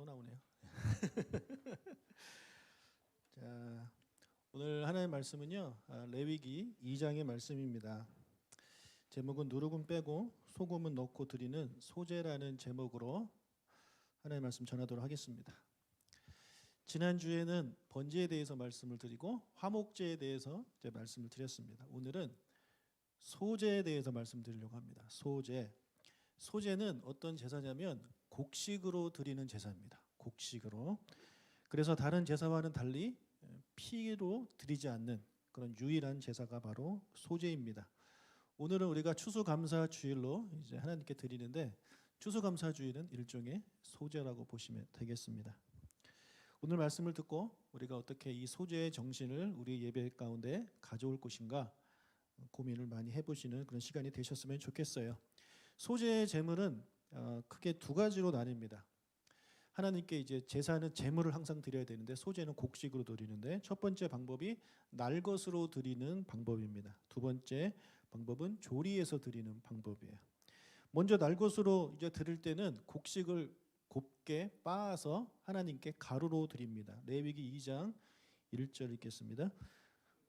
또 나오네요. 자, 오늘 하나의 말씀은요. 아, 레위기 2장의 말씀입니다. 제목은 누룩은 빼고 소금은 넣고 드리는 소제라는 제목으로 하나의 말씀 전하도록 하겠습니다. 지난 주에는 번제에 대해서 말씀을 드리고 화목제에 대해서 이제 말씀을 드렸습니다. 오늘은 소제에 대해서 말씀드리려고 합니다. 소제. 소제는 어떤 제사냐면 곡식으로 드리는 제사입니다. 곡식으로. 그래서 다른 제사와는 달리 피로 드리지 않는 그런 유일한 제사가 바로 소제입니다. 오늘은 우리가 추수감사 주일로 이제 하나님께 드리는데 추수감사 주일은 일종의 소제라고 보시면 되겠습니다. 오늘 말씀을 듣고 우리가 어떻게 이 소제의 정신을 우리 예배 가운데 가져올 것인가 고민을 많이 해보시는 그런 시간이 되셨으면 좋겠어요. 소제의 제물은 어, 크게 두 가지로 나뉩니다. 하나님께 이제 제사는 제물을 항상 드려야 되는데 소제는 곡식으로 드리는데 첫 번째 방법이 날 것으로 드리는 방법입니다. 두 번째 방법은 조리해서 드리는 방법이에요. 먼저 날 것으로 이제 드릴 때는 곡식을 곱게 빻아서 하나님께 가루로 드립니다. 레위기 2장 1절 읽겠습니다.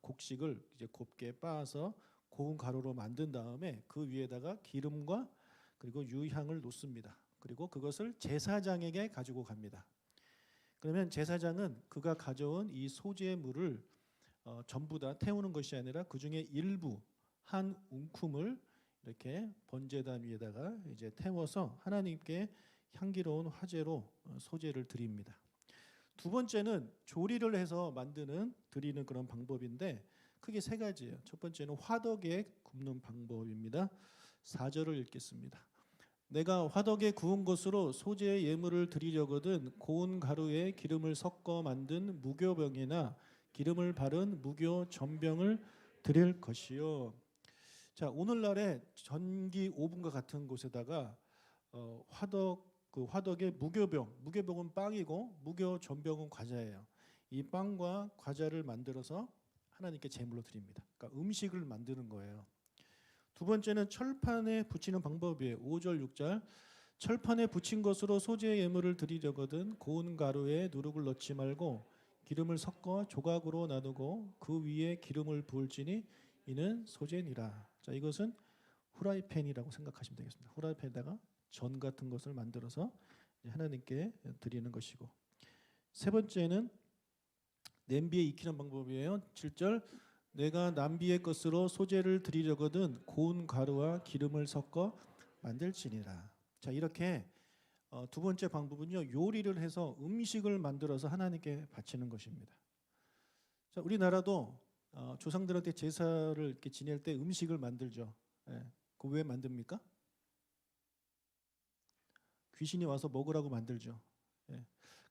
곡식을 이제 곱게 빻아서 고운 가루로 만든 다음에 그 위에다가 기름과 그리고 유향을 놓습니다. 그리고 그것을 제사장에게 가지고 갑니다. 그러면 제사장은 그가 가져온 이 소재의 물을 어, 전부 다 태우는 것이 아니라 그 중에 일부 한 웅큼을 이렇게 번제단 위에다가 이제 태워서 하나님께 향기로운 화제로 어, 소재를 드립니다. 두 번째는 조리를 해서 만드는 드리는 그런 방법인데 크게 세 가지예요. 첫 번째는 화덕에 굽는 방법입니다. 4절을 읽겠습니다. 내가 화덕에 구운 것으로 소재의 예물을 드리려거든 고운 가루에 기름을 섞어 만든 무교병이나 기름을 바른 무교 전병을 드릴 것이요. 자 오늘날에 전기 오븐과 같은 곳에다가 어, 화덕 그 화덕의 무교병, 무교병은 빵이고 무교 전병은 과자예요. 이 빵과 과자를 만들어서 하나님께 제물로 드립니다. 그러니까 음식을 만드는 거예요. 두 번째는 철판에 붙이는 방법이에요. 5절 6절 철판에 붙인 것으로 소재 예물을 드리려거든 고운 가루에 누룩을 넣지 말고 기름을 섞어 조각으로 나누고 그 위에 기름을 부을지니 이는 소재니라. 자 이것은 후라이팬이라고 생각하시면 되겠습니다. 후라이팬에다가 전 같은 것을 만들어서 하나님께 드리는 것이고 세 번째는 냄비에 익히는 방법이에요. 7절 내가 남비의 것으로 소재를 드리려거든 고운 가루와 기름을 섞어 만들지니라. 자 이렇게 어, 두 번째 방법은요 요리를 해서 음식을 만들어서 하나님께 바치는 것입니다. 자 우리나라도 어, 조상들한테 제사를 이렇게 지낼 때 음식을 만들죠. 예. 그왜 만듭니까? 귀신이 와서 먹으라고 만들죠. 예.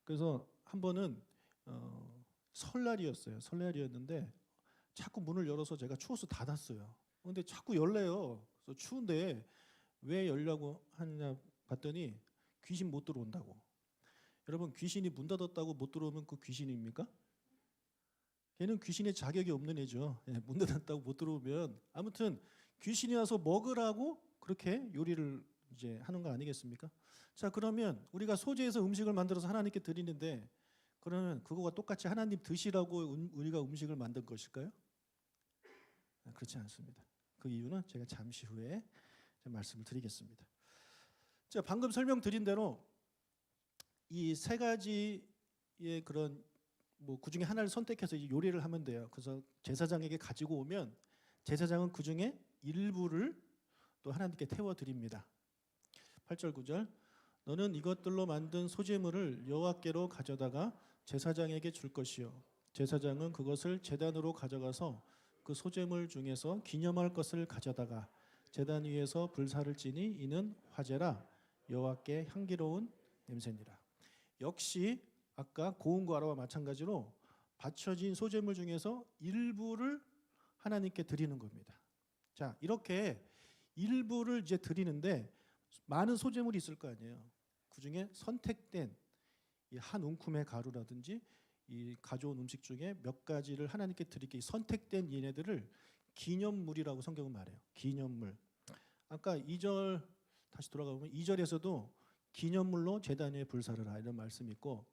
그래서 한 번은 어, 설날이었어요. 설날이었는데 자꾸 문을 열어서 제가 추워서 닫았어요. 근데 자꾸 열래요. 그래서 추운데 왜 열려고 하느냐 봤더니 귀신 못 들어온다고. 여러분 귀신이 문 닫았다고 못 들어오면 그 귀신입니까? 걔는 귀신의 자격이 없는 애죠. 예, 문 닫았다고 못 들어오면 아무튼 귀신이 와서 먹으라고 그렇게 요리를 이제 하는 거 아니겠습니까? 자 그러면 우리가 소재에서 음식을 만들어서 하나님께 드리는데 그러면 그거와 똑같이 하나님 드시라고 음- 우리가 음식을 만든 것일까요? 아, 그렇지 않습니다. 그 이유는 제가 잠시 후에 말씀을 드리겠습니다. 자 방금 설명드린 대로 이 세 가지의 그런 뭐 그 중에 하나를 선택해서 요리를 하면 돼요. 그래서 제사장에게 가지고 오면 제사장은 그 중에 일부를 또 하나님께 태워 드립니다. 8절 9절 너는 이것들로 만든 소재물을 여호와께로 가져다가 제사장에게 줄 것이요. 제사장은 그것을 제단으로 가져가서 그 소재물 중에서 기념할 것을 가져다가 제단 위에서 불사를 지니 이는 화제라. 여호와께 향기로운 냄새니라. 역시 아까 고운 과로와 마찬가지로 바쳐진 소재물 중에서 일부를 하나님께 드리는 겁니다. 자, 이렇게 일부를 이제 드리는데 많은 소재물이 있을 거 아니에요. 그 중에 선택된 이한 움큼의 가루라든지 이 가져온 음식 중에 몇 가지를 하나님께 드리기 선택된 얘네들을 기념물이라고 성경은 말해요. 기념물. 아까 2절 다시 돌아가 보면 2절에서도 기념물로 제단 위에 불사를 하 이런 말씀이 있고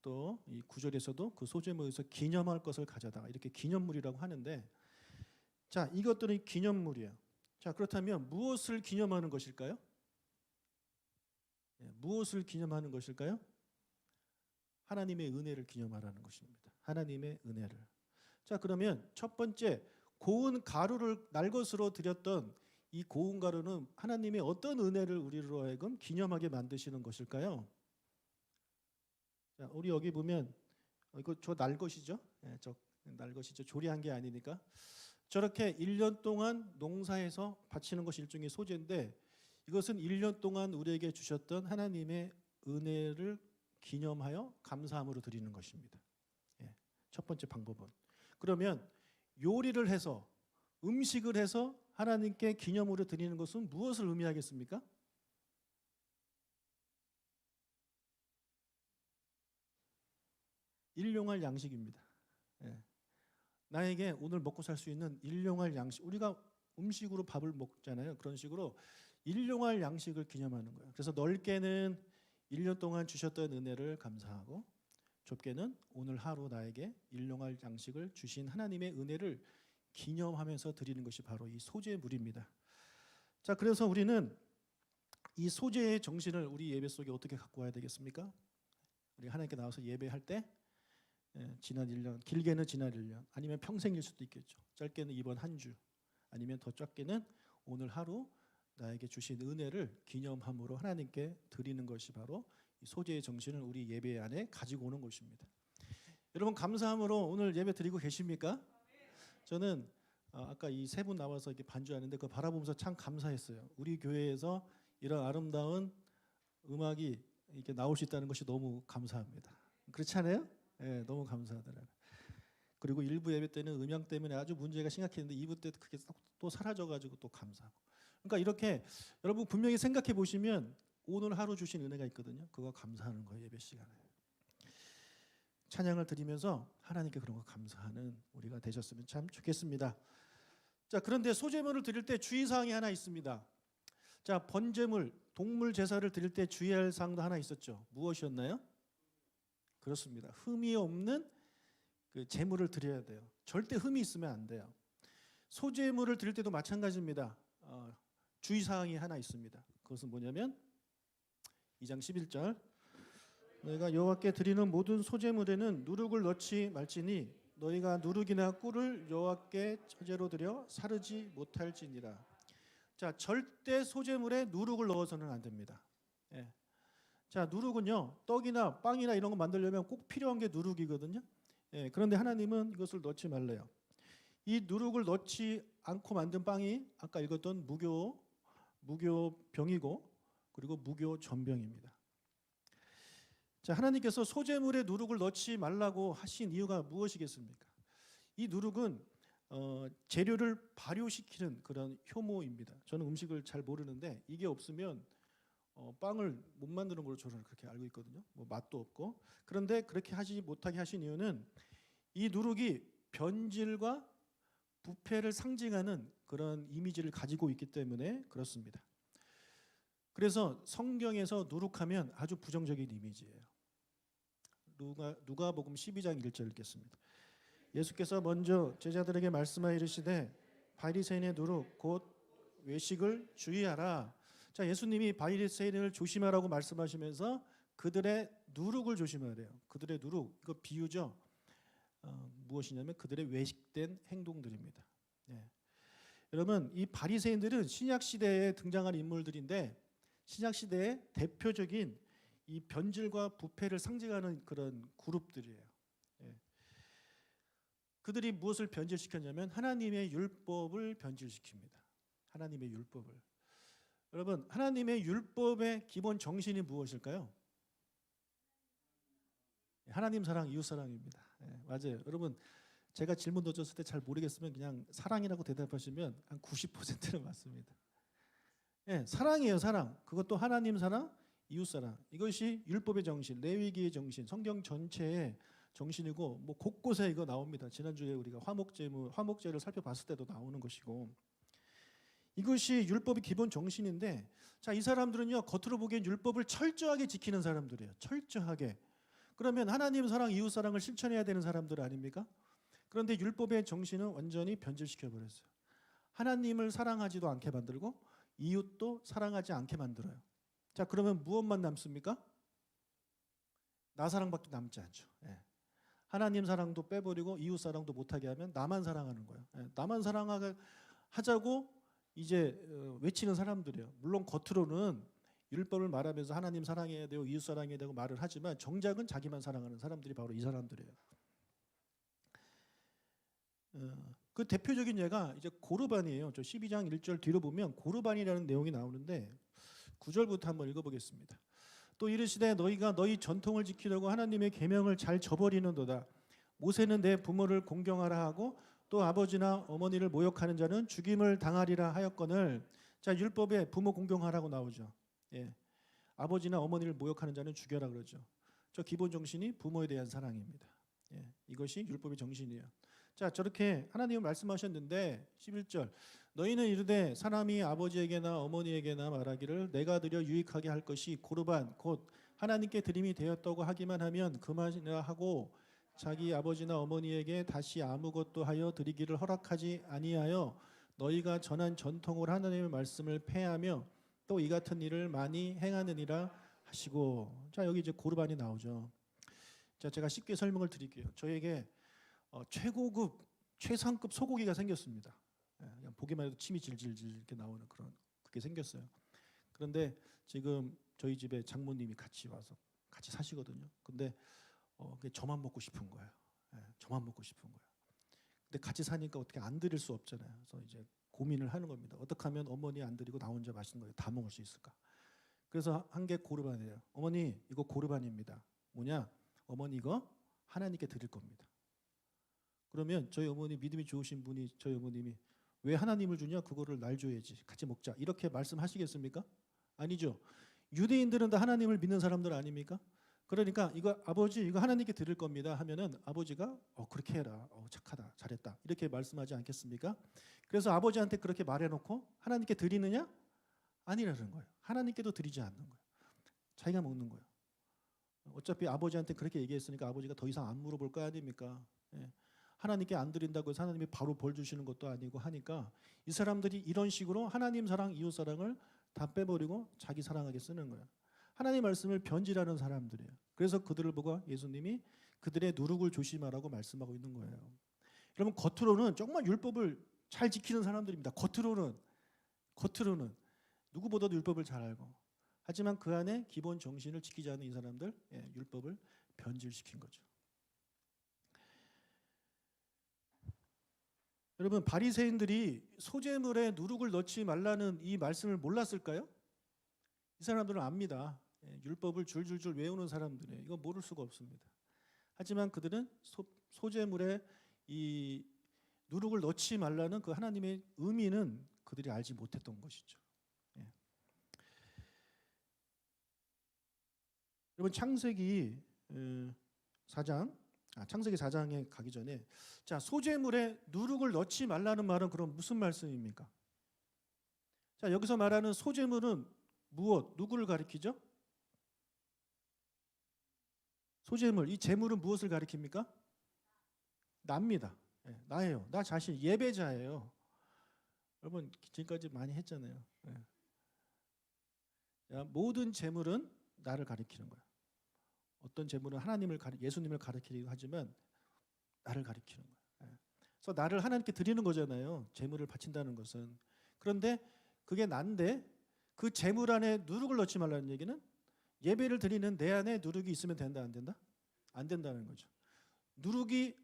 또 이 9절에서도 그 소재물에서 기념할 것을 가져다가 이렇게 기념물이라고 하는데 자, 이것들은 기념물이에요. 자, 그렇다면 무엇을 기념하는 것일까요? 예, 무엇을 기념하는 것일까요? 하나님의 은혜를 기념하라는 것입니다. 하나님의 은혜를. 자, 그러면 첫 번째 고운 가루를 날 것으로 드렸던 이 고운 가루는 하나님의 어떤 은혜를 우리로 하여금 기념하게 만드시는 것일까요? 자, 우리 여기 보면 어, 이거 저 날 것이죠? 예, 저날 것이죠. 조리한 게 아니니까. 저렇게 1년 동안 농사에서 바치는 것이 일종의 소재인데 이것은 1년 동안 우리에게 주셨던 하나님의 은혜를 기념하여 감사함으로 드리는 것입니다. 예, 첫 번째 방법은 그러면 요리를 해서 음식을 해서 하나님께 기념으로 드리는 것은 무엇을 의미하겠습니까? 일용할 양식입니다. 예. 나에게 오늘 먹고 살 수 있는 일용할 양식. 우리가 음식으로 밥을 먹잖아요. 그런 식으로 일용할 양식을 기념하는 거예요. 그래서 넓게는 1년 동안 주셨던 은혜를 감사하고 좁게는 오늘 하루 나에게 일용할 양식을 주신 하나님의 은혜를 기념하면서 드리는 것이 바로 이 소재물입니다. 자, 그래서 우리는 이 소재의 정신을 우리 예배 속에 어떻게 갖고 와야 되겠습니까? 우리 하나님께 나와서 예배할 때 예, 지난 1년, 길게는 지난 1년, 아니면 평생일 수도 있겠죠. 짧게는 이번 한 주, 아니면 더 짧게는 오늘 하루 나에게 주신 은혜를 기념함으로 하나님께 드리는 것이 바로 이 소재의 정신을 우리 예배 안에 가지고 오는 것입니다. 여러분 감사함으로 오늘 예배 드리고 계십니까? 저는 어, 아까 이 세 분 나와서 이렇게 반주하는데 그 바라보면서 참 감사했어요. 우리 교회에서 이런 아름다운 음악이 이렇게 나올 수 있다는 것이 너무 감사합니다. 그렇지 않아요? 예, 너무 감사하더라고요. 그리고 일부 예배 때는 음향 때문에 아주 문제가 심각했는데 2부 때 그게 또 사라져가지고 또 감사하고. 그러니까 이렇게 여러분 분명히 생각해 보시면 오늘 하루 주신 은혜가 있거든요. 그거 감사하는 거예요 예배 시간에. 찬양을 드리면서 하나님께 그런 거 감사하는 우리가 되셨으면 참 좋겠습니다. 자 그런데 소재물을 드릴 때 주의 사항이 하나 있습니다. 자 번제물 동물 제사를 드릴 때 주의할 사항도 하나 있었죠. 무엇이었나요? 그렇습니다. 흠이 없는 그 제물을 드려야 돼요. 절대 흠이 있으면 안 돼요. 소재물을 드릴 때도 마찬가지입니다. 어, 주의 사항이 하나 있습니다. 그것은 뭐냐면 2장 11절 너희가 여호와께 드리는 모든 소재물에는 누룩을 넣지 말지니 너희가 누룩이나 꿀을 여호와께 처제로 드려 사르지 못할지니라. 자, 절대 소재물에 누룩을 넣어서는 안 됩니다. 예. 자, 누룩은요. 떡이나 빵이나 이런 거 만들려면 꼭 필요한 게 누룩이거든요. 예, 그런데 하나님은 이것을 넣지 말래요. 이 누룩을 넣지 않고 만든 빵이 아까 읽었던 무교 무교 병이고 그리고 무교 전병입니다. 자, 하나님께서 소재물에 누룩을 넣지 말라고 하신 이유가 무엇이겠습니까? 이 누룩은 어, 재료를 발효시키는 그런 효모입니다. 저는 음식을 잘 모르는데 이게 없으면 어, 빵을 못 만드는 걸로 저는 그렇게 알고 있거든요. 뭐 맛도 없고 그런데 그렇게 하지 못하게 하신 이유는 이 누룩이 변질과 부패를 상징하는 그런 이미지를 가지고 있기 때문에 그렇습니다. 그래서 성경에서 누룩하면 아주 부정적인 이미지예요. 누가 누가복음 12장 1절 읽겠습니다. 예수께서 먼저 제자들에게 말씀하여 이르시되 바리새인의 누룩 곧 외식을 주의하라. 자, 예수님이 바리새인을 조심하라고 말씀하시면서 그들의 누룩을 조심하래요. 그들의 누룩 이거 비유죠. 어, 무엇이냐면 그들의 외식된 행동들입니다. 예. 여러분 이 바리새인들은 신약 시대에 등장한 인물들인데 신약 시대의 대표적인 이 변질과 부패를 상징하는 그런 그룹들이에요. 예. 그들이 무엇을 변질시켰냐면 하나님의 율법을 변질시킵니다. 하나님의 율법을. 여러분 하나님의 율법의 기본 정신이 무엇일까요? 하나님 사랑, 이웃 사랑입니다. 예, 맞아요. 여러분 제가 질문 던졌을 때 잘 모르겠으면 그냥 사랑이라고 대답하시면 한 90%는 맞습니다. 예, 사랑이에요, 사랑. 그것도 하나님 사랑, 이웃 사랑. 이것이 율법의 정신, 레위기의 정신, 성경 전체의 정신이고 뭐 곳곳에 이거 나옵니다. 지난주에 우리가 화목제무 화목제를 살펴봤을 때도 나오는 것이고 이것이 율법의 기본 정신인데 자, 이 사람들은요. 겉으로 보기엔 율법을 철저하게 지키는 사람들이에요. 철저하게. 그러면 하나님 사랑, 이웃 사랑을 실천해야 되는 사람들 아닙니까? 그런데 율법의 정신은 완전히 변질시켜 버렸어요. 하나님을 사랑하지도 않게 만들고 이웃도 사랑하지 않게 만들어요. 자, 그러면 무엇만 남습니까? 나 사랑밖에 남지 않죠. 예. 하나님 사랑도 빼버리고 이웃 사랑도 못하게 하면 나만 사랑하는 거예요. 예. 나만 사랑하게 하자고 이제 어, 외치는 사람들이에요. 물론 겉으로는 율법을 말하면서 하나님 사랑해야 되고 이웃 사랑해야 되고 말을 하지만 정작은 자기만 사랑하는 사람들이 바로 이 사람들이에요. 어, 그 대표적인 예가 이제 고르반이에요. 저 12장 1절 뒤로 보면 고르반이라는 내용이 나오는데 9절부터 한번 읽어보겠습니다. 또 이르시되 너희가 너희 전통을 지키려고 하나님의 계명을 잘 저버리는도다. 모세는 내 부모를 공경하라 하고 또 아버지나 어머니를 모욕하는 자는 죽임을 당하리라 하였거늘 자 율법에 부모 공경하라고 나오죠. 예. 아버지나 어머니를 모욕하는 자는 죽여라 그러죠. 저 기본 정신이 부모에 대한 사랑입니다. 예. 이것이 율법의 정신이에요. 자 저렇게 하나님은 말씀하셨는데 11절 너희는 이르되 사람이 아버지에게나 어머니에게나 말하기를 내가 드려 유익하게 할 것이 고르반 곧 하나님께 드림이 되었다고 하기만 하면 그만이라 하고 자기 아버지나 어머니에게 다시 아무것도 하여 드리기를 허락하지 아니하여 너희가 전한 전통을 하나님의 말씀을 폐하며 또 이 같은 일을 많이 행하느니라 하시고 자 여기 이제 고르반이 나오죠. 자 제가 쉽게 설명을 드릴게요. 저에게 어, 최고급 최상급 소고기가 생겼습니다. 예, 보기만 해도 침이 질질질 이렇게 나오는 그런 그게 생겼어요. 그런데 지금 저희 집에 장모님이 같이 와서 같이 사시거든요. 근데 어, 저만 먹고 싶은 거예요. 예, 저만 먹고 싶은 거예요. 근데 같이 사니까 어떻게 안 드릴 수 없잖아요. 그래서 이제 고민을 하는 겁니다. 어떻게 하면 어머니 안 드리고 나 혼자 맛있는 거다 먹을 수 있을까? 그래서 한게 고르반이에요. 어머니 이거 고르반입니다. 뭐냐? 어머니 이거 하나님께 드릴 겁니다. 그러면 저희 어머니 믿음이 좋으신 분이 저희 어머님이 왜 하나님을 주냐? 그거를 날 줘야지. 같이 먹자. 이렇게 말씀하시겠습니까? 아니죠. 유대인들은 다 하나님을 믿는 사람들 아닙니까? 그러니까 이거 아버지 이거 하나님께 드릴 겁니다 하면은 아버지가 어 그렇게 해라. 어 착하다. 잘했다. 이렇게 말씀하지 않겠습니까? 그래서 아버지한테 그렇게 말해 놓고 하나님께 드리느냐? 아니라는 거예요. 하나님께도 드리지 않는 거예요. 자기가 먹는 거예요. 어차피 아버지한테 그렇게 얘기했으니까 아버지가 더 이상 안 물어볼 거 아닙니까? 예. 하나님께 안 드린다고 해서 하나님이 바로 벌 주시는 것도 아니고 하니까 이 사람들이 이런 식으로 하나님 사랑, 이웃 사랑을 다 빼버리고 자기 사랑하게 쓰는 거예요. 하나님 말씀을 변질하는 사람들이에요. 그래서 그들을 보고 예수님이 그들의 누룩을 조심하라고 말씀하고 있는 거예요. 여러분 겉으로는 정말 율법을 잘 지키는 사람들입니다. 겉으로는 겉으로는 누구보다도 율법을 잘 알고 하지만 그 안에 기본 정신을 지키지 않는 이 사람들 예, 율법을 변질시킨 거죠. 여러분 바리새인들이 소재물에 누룩을 넣지 말라는 이 말씀을 몰랐을까요? 이 사람들은 압니다. 예, 율법을 줄줄줄 외우는 사람들이에요. 이거 모를 수가 없습니다. 하지만 그들은 소, 소재물에 이 누룩을 넣지 말라는 그 하나님의 의미는 그들이 알지 못했던 것이죠. 예. 여러분 창세기 4장 아, 창세기 4장에 가기 전에 자 소재물에 누룩을 넣지 말라는 말은 그럼 무슨 말씀입니까? 자 여기서 말하는 소재물은 무엇 누구를 가리키죠? 소재물 이 재물은 무엇을 가리킵니까? 납니다. 예, 나예요. 나 자신 예배자예요. 여러분 지금까지 많이 했잖아요. 예. 자, 모든 재물은 나를 가리키는 거야. 어떤 재물은 하나님을 가리, 예수님을 가리키기도 하지만 나를 가리키는 거야. 예. 그래서 나를 하나님께 드리는 거잖아요. 재물을 바친다는 것은. 그런데 그게 난데 그 재물 안에 누룩을 넣지 말라는 얘기는 예배를 드리는 내 안에 누룩이 있으면 된다 안 된다? 안 된다는 거죠. 누룩이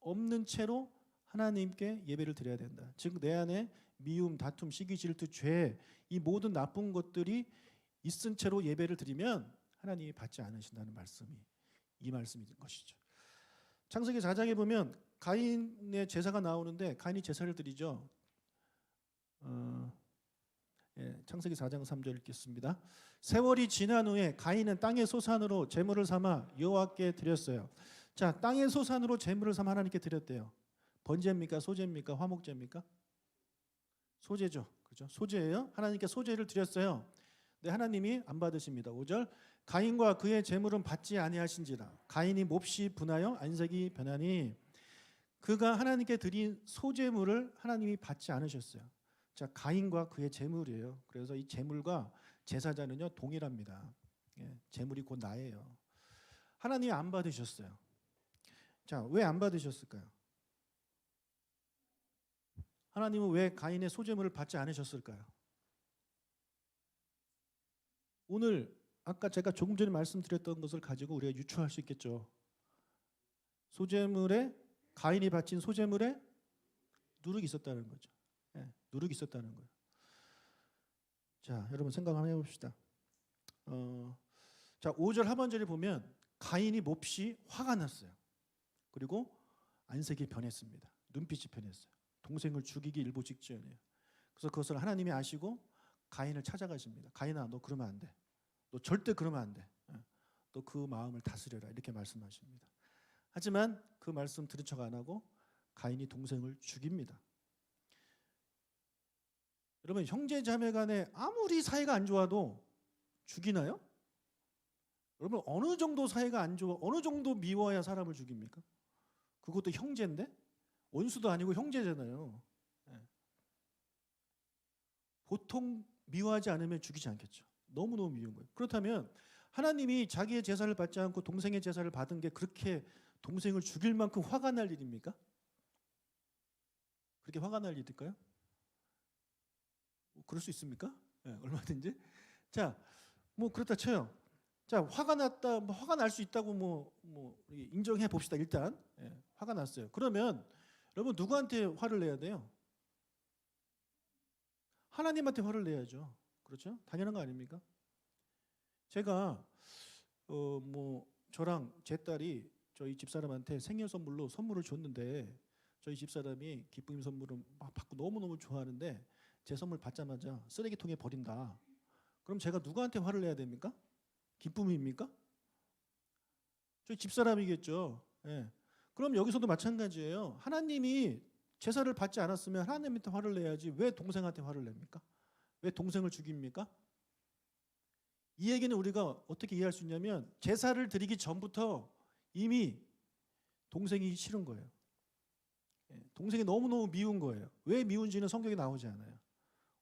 없는 채로 하나님께 예배를 드려야 된다. 즉 내 안에 미움, 다툼, 시기, 질투, 죄 이 모든 나쁜 것들이 있은 채로 예배를 드리면 하나님이 받지 않으신다는 말씀이 이 말씀인 것이죠. 창세기 4장에 보면 가인의 제사가 나오는데 가인이 제사를 드리죠. 어, 예, 창세기 4장 3절 읽겠습니다. 세월이 지난 후에 가인은 땅의 소산으로 제물을 삼아 여호와께 드렸어요. 자, 땅의 소산으로 제물을 삼아 하나님께 드렸대요. 번제입니까? 소제입니까? 화목제입니까? 소제죠. 그죠? 소제예요. 하나님께 소제를 드렸어요. 근데 하나님이 안 받으십니다. 5절 가인과 그의 제물은 받지 아니하신지라 가인이 몹시 분하여 안색이 변하니 그가 하나님께 드린 소제물을 하나님이 받지 않으셨어요. 자, 가인과 그의 제물이에요. 그래서 이 제물과 제사자는요 동일합니다. 예, 제물이 곧 나예요. 하나님이 안 받으셨어요. 자, 왜 안 받으셨을까요? 하나님은 왜 가인의 소제물을 받지 않으셨을까요? 오늘 아까 제가 조금 전에 말씀드렸던 것을 가지고 우리가 유추할 수 있겠죠. 소제물에 가인이 바친 소제물에 누룩이 있었다는 거죠. 예, 누룩이 있었다는 거예요. 자, 여러분 생각 한번 해봅시다. 어, 자, 5절 하반절에 보면 가인이 몹시 화가 났어요. 그리고 안색이 변했습니다. 눈빛이 변했어요. 동생을 죽이기 일보 직전이에요. 그래서 그것을 하나님이 아시고 가인을 찾아가십니다. 가인아, 너 그러면 안 돼. 너 절대 그러면 안 돼. 너그 마음을 다스려라 이렇게 말씀하십니다. 하지만 그 말씀 들은 척 안 하고 가인이 동생을 죽입니다. 여러분 형제 자매 간에 아무리 사이가 안 좋아도 죽이나요? 여러분 어느 정도 사이가 안 좋아 어느 정도 미워야 사람을 죽입니까? 그것도 형제인데 원수도 아니고 형제잖아요. 예. 보통 미워하지 않으면 죽이지 않겠죠. 너무 너무 미운 거예요. 그렇다면 하나님이 자기의 제사를 받지 않고 동생의 제사를 받은 게 그렇게 동생을 죽일 만큼 화가 날 일입니까? 그렇게 화가 날 일일까요? 뭐 그럴 수 있습니까? 예, 얼마든지. 자, 뭐 그렇다 쳐요. 자, 화가 났다, 뭐 화가 날 수 있다고 뭐, 뭐 인정해 봅시다. 일단 예, 화가 났어요. 그러면 여러분 누구한테 화를 내야 돼요? 하나님한테 화를 내야죠. 그렇죠? 당연한 거 아닙니까? 제가 어 뭐 저랑 제 딸이 저희 집사람한테 생일 선물로 선물을 줬는데 저희 집사람이 기쁨 선물을 막 받고 너무너무 좋아하는데 제 선물 받자마자 쓰레기통에 버린다. 그럼 제가 누구한테 화를 내야 됩니까? 기쁨입니까? 저희 집사람이겠죠. 예. 그럼 여기서도 마찬가지예요. 하나님이 제사를 받지 않았으면 하나님한테 화를 내야지 왜 동생한테 화를 냅니까? 왜 동생을 죽입니까? 이 얘기는 우리가 어떻게 이해할 수 있냐면 제사를 드리기 전부터 이미 동생이 싫은 거예요. 예, 동생이 너무너무 미운 거예요. 왜 미운지는 성경에 나오지 않아요.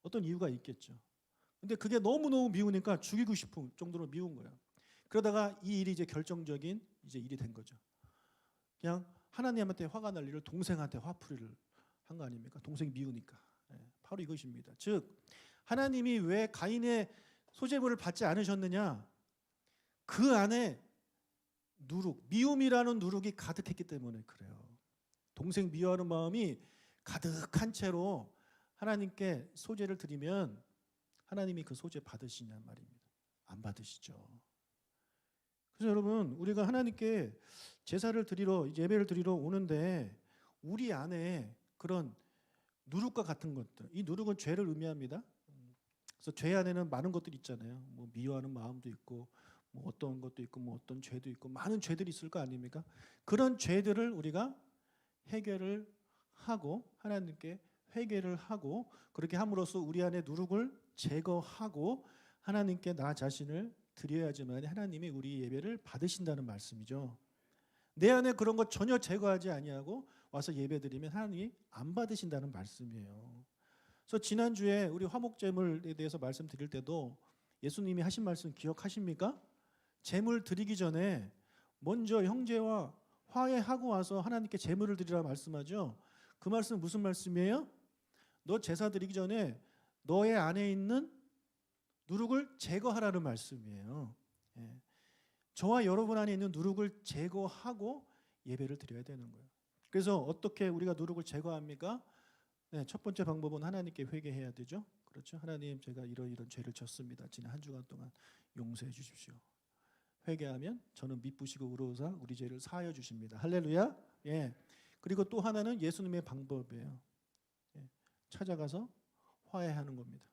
어떤 이유가 있겠죠. 근데 그게 너무너무 미우니까 죽이고 싶은 정도로 미운 거예요. 그러다가 이 일이 이제 결정적인 이제 일이 된 거죠. 그냥 하나님한테 화가 날 일을 동생한테 화풀이를 한 거 아닙니까? 동생이 미우니까. 예, 바로 이것입니다. 즉 하나님이 왜 가인의 소제물을 받지 않으셨느냐? 그 안에 누룩, 미움이라는 누룩이 가득했기 때문에 그래요. 동생 미워하는 마음이 가득한 채로 하나님께 소제를 드리면 하나님이 그 소제 받으시냐 말입니다. 안 받으시죠. 그래서 여러분 우리가 하나님께 제사를 드리러 예배를 드리러 오는데 우리 안에 그런 누룩과 같은 것들, 이 누룩은 죄를 의미합니다. 그래서 죄 안에는 많은 것들이 있잖아요. 뭐 미워하는 마음도 있고, 뭐 어떤 것도 있고, 뭐 어떤 죄도 있고, 많은 죄들이 있을 거 아닙니까? 그런 죄들을 우리가 해결을 하고 하나님께 회개를 하고 그렇게 함으로써 우리 안에 누룩을 제거하고 하나님께 나 자신을 드려야지만 하나님이 우리 예배를 받으신다는 말씀이죠. 내 안에 그런 것 전혀 제거하지 아니하고 와서 예배드리면 하나님이 안 받으신다는 말씀이에요. 그래서 지난주에 우리 화목제물에 대해서 말씀드릴 때도 예수님이 하신 말씀 기억하십니까? 제물 드리기 전에 먼저 형제와 화해하고 와서 하나님께 제물을 드리라 말씀하죠. 그 말씀 무슨 말씀이에요? 너 제사 드리기 전에 너의 안에 있는 누룩을 제거하라는 말씀이에요. 예. 저와 여러분 안에 있는 누룩을 제거하고 예배를 드려야 되는 거예요. 그래서 어떻게 우리가 누룩을 제거합니까? 네, 첫 번째 방법은 하나님께 회개해야 되죠. 그렇죠. 하나님 제가 이런 이런 죄를 졌습니다. 지난 한 주간 동안 용서해 주십시오. 회개하면 저는 미쁘시고 의로우사 우리 죄를 사하여 주십니다. 할렐루야. 예. 그리고 또 하나는 예수님의 방법이에요. 예. 찾아가서 화해하는 겁니다.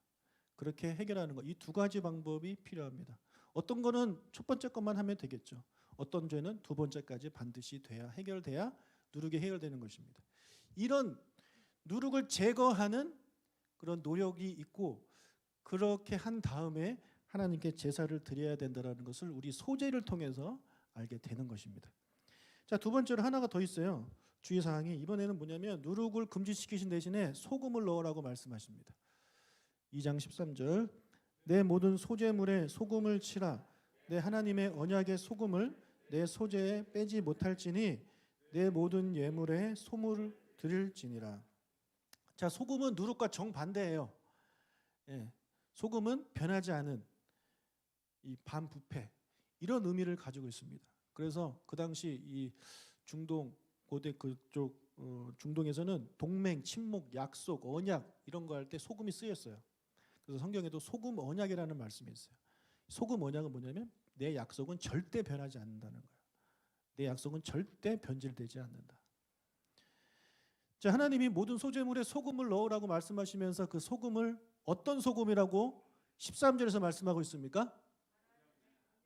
그렇게 해결하는 것. 이 두 가지 방법이 필요합니다. 어떤 거는 첫 번째 것만 하면 되겠죠. 어떤 죄는 두 번째까지 반드시 돼야 해결돼야 누룩이 해결되는 것입니다. 이런 누룩을 제거하는 그런 노력이 있고 그렇게 한 다음에 하나님께 제사를 드려야 된다라는 것을 우리 소재를 통해서 알게 되는 것입니다. 자, 두 번째로 하나가 더 있어요. 주의 사항이 이번에는 뭐냐면 누룩을 금지시키신 대신에 소금을 넣으라고 말씀하십니다. 2장 13절 내 모든 소재물에 소금을 치라 내 하나님의 언약의 소금을 내 소재에 빼지 못할지니 내 모든 예물에 소물을 드릴지니라. 자, 소금은 누룩과 정반대예요. 예. 소금은 변하지 않은 이 반부패 이런 의미를 가지고 있습니다. 그래서 그 당시 이 중동 고대 그쪽 어, 중동에서는 동맹, 친목, 약속, 언약 이런 거 할 때 소금이 쓰였어요. 그래서 성경에도 소금 언약이라는 말씀이 있어요. 소금 언약은 뭐냐면 내 약속은 절대 변하지 않는다는 거예요. 내 약속은 절대 변질되지 않는다. 자, 하나님이 모든 소재물에 소금을 넣으라고 말씀하시면서 그 소금을 어떤 소금이라고 13절에서 말씀하고 있습니까?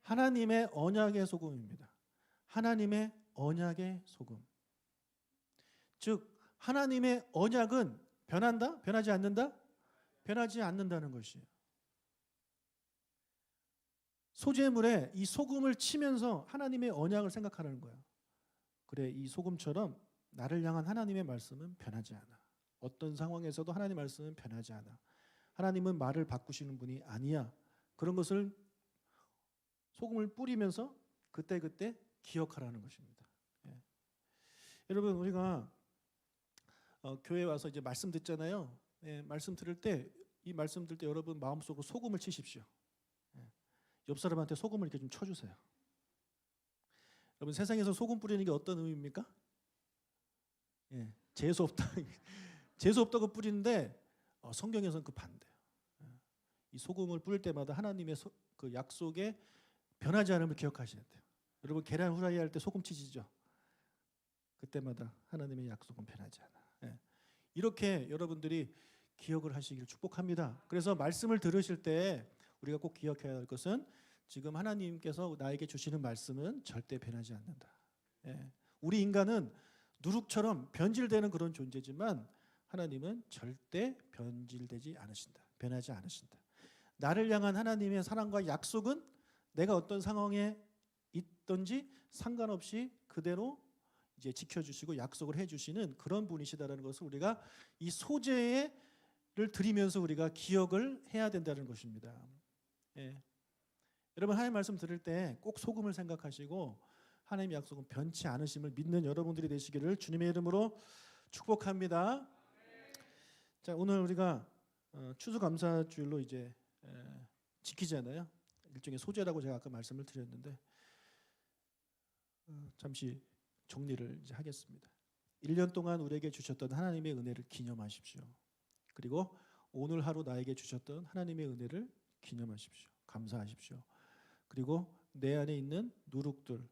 하나님의 언약의 소금입니다. 하나님의 언약의 소금. 즉 하나님의 언약은 변한다? 변하지 않는다? 변하지 않는다는 것이에요. 소재물에 이 소금을 치면서 하나님의 언약을 생각하라는 거예요. 그래 이 소금처럼 나를 향한 하나님의 말씀은 변하지 않아. 어떤 상황에서도 하나님의 말씀은 변하지 않아. 하나님은 말을 바꾸시는 분이 아니야. 그런 것을 소금을 뿌리면서 그때 그때 기억하라는 것입니다. 예. 여러분 우리가 어, 교회 와서 이제 말씀 듣잖아요. 예, 말씀 들을 때 이 말씀 들을 때 여러분 마음속으로 소금을 치십시오. 예. 옆 사람한테 소금을 이렇게 좀 쳐주세요. 여러분 세상에서 소금 뿌리는 게 어떤 의미입니까? 예, 재수 없다. 재수 없다고 뿌리는데 어, 성경에서는 그 반대예요. 예. 이 소금을 뿌릴 때마다 하나님의 소, 그 약속에 변하지 않음을 기억하셔야 돼요. 여러분 계란 후라이 할 때 소금 치시죠? 그때마다 하나님의 약속은 변하지 않아. 예. 이렇게 여러분들이 기억을 하시기를 축복합니다. 그래서 말씀을 들으실 때 우리가 꼭 기억해야 할 것은 지금 하나님께서 나에게 주시는 말씀은 절대 변하지 않는다. 예. 우리 인간은 누룩처럼 변질되는 그런 존재지만 하나님은 절대 변질되지 않으신다. 변하지 않으신다. 나를 향한 하나님의 사랑과 약속은 내가 어떤 상황에 있든지 상관없이 그대로 이제 지켜주시고 약속을 해주시는 그런 분이시다라는 것을 우리가 이 소재를 드리면서 우리가 기억을 해야 된다는 것입니다. 예. 여러분 하나님 말씀 들을 때 꼭 소금을 생각하시고 하나님의 약속은 변치 않으심을 믿는 여러분들이 되시기를 주님의 이름으로 축복합니다. 자 오늘 우리가 어, 추수감사주일로 이제 에, 지키잖아요. 일종의 소재라고 제가 아까 말씀을 드렸는데 어, 잠시 정리를 이제 하겠습니다. 1년 동안 우리에게 주셨던 하나님의 은혜를 기념하십시오. 그리고 오늘 하루 나에게 주셨던 하나님의 은혜를 기념하십시오. 감사하십시오. 그리고 내 안에 있는 누룩들,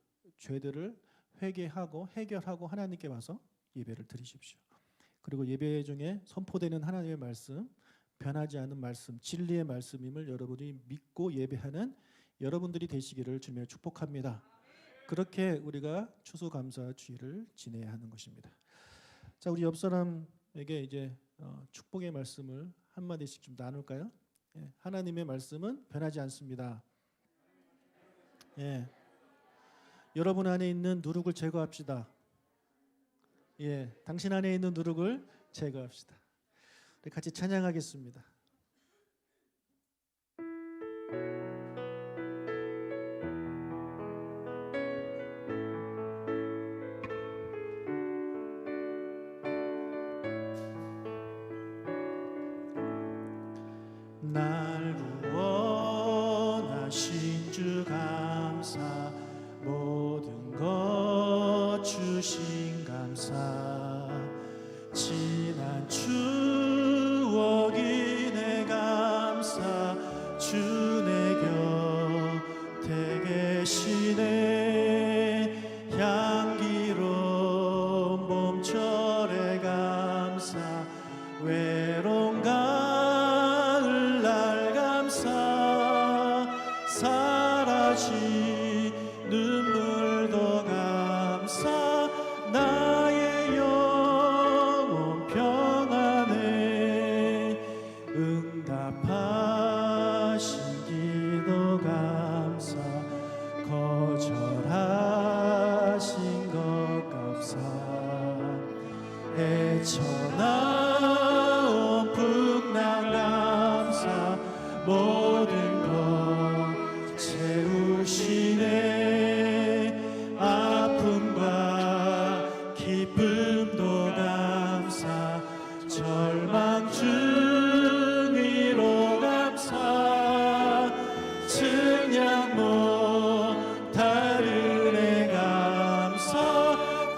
죄들을 회개하고 해결하고 하나님께 와서 예배를 드리십시오. 그리고 예배 중에 선포되는 하나님의 말씀, 변하지 않은 말씀, 진리의 말씀임을 여러분이 믿고 예배하는 여러분들이 되시기를 주님의 축복합니다. 그렇게 우리가 추수감사 주일을 지내야 하는 것입니다. 자, 우리 옆 사람에게 이제 어, 축복의 말씀을 한 마디씩 좀 나눌까요? 예, 하나님의 말씀은 변하지 않습니다. 예. 여러분 안에 있는 누룩을 제거합시다. 예, 당신 안에 있는 누룩을 제거합시다. 우리 같이 찬양하겠습니다. 다시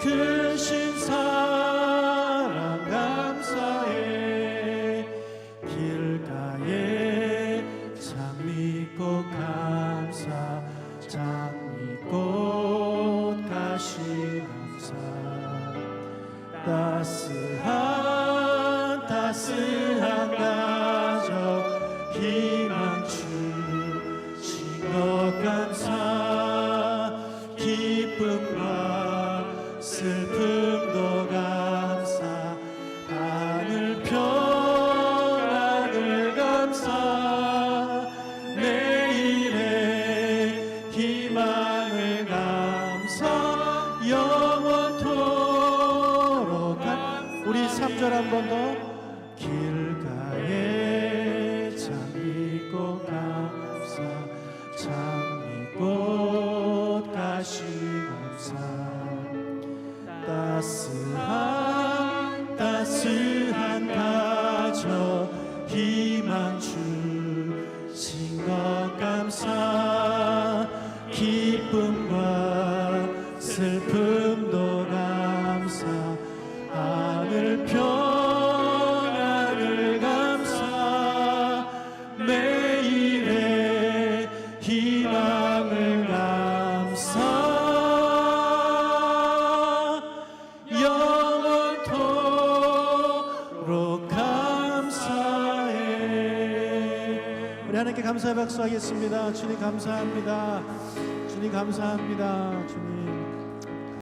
그 신사 감사의 박수 하겠습니다. 주님 감사합니다. 주님 감사합니다. 주님.